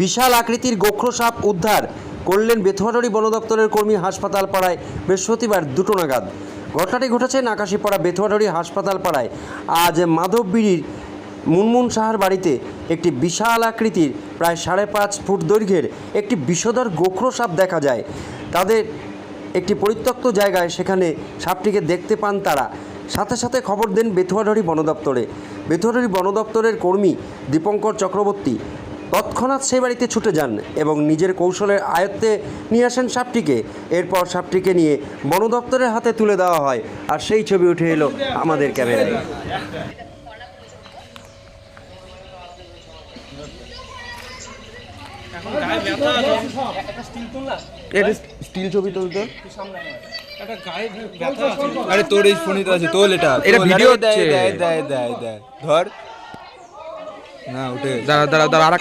বিশাল আকৃতির গোখ্র সাপ উদ্ধার করলেন বেথুয়াটরি বন দপ্তরের কর্মী হাসপাতাল পাড়ায় বৃহস্পতিবার দুটো নাগাদ। ঘটনাটি ঘটেছে নাকাশিপাড়া বেথুয়াটরি হাসপাতাল পাড়ায় আজ মাধববিড়ির মুনমুন সাহার বাড়িতে একটি বিশাল আকৃতির প্রায় সাড়ে পাঁচ ফুট দৈর্ঘ্যের একটি বিষধর গোখ্র সাপ দেখা যায়। তাদের একটি পরিত্যক্ত জায়গায় সেখানে সাপটিকে দেখতে পান তারা। সাথে সাথে খবর দেন বেথুয়াডারি বন দপ্তরে। বেথুয়াডারি বন দপ্তরের কর্মী দীপঙ্কর চক্রবর্তী তৎক্ষণাৎ সেই বাড়িতে ছুটে যান এবং নিজের কৌশলের আয়ত্তে নিয়ে আসেন সাপটিকে। এরপর সাপটিকে নিয়ে বন দপ্তরের হাতে তুলে দেওয়া হয় আর সেই ছবি উঠে এলো আমাদের ক্যামেরায়। স্টিল ছবি তুলতে। আরে তোর এই ফোনে তো আছে তোল এটা। এটা তোল, দেয়, দেয় দেয় দেয় দেয়। ধর। না উঠে। দাঁড়া দাঁড়া দাঁড়া আর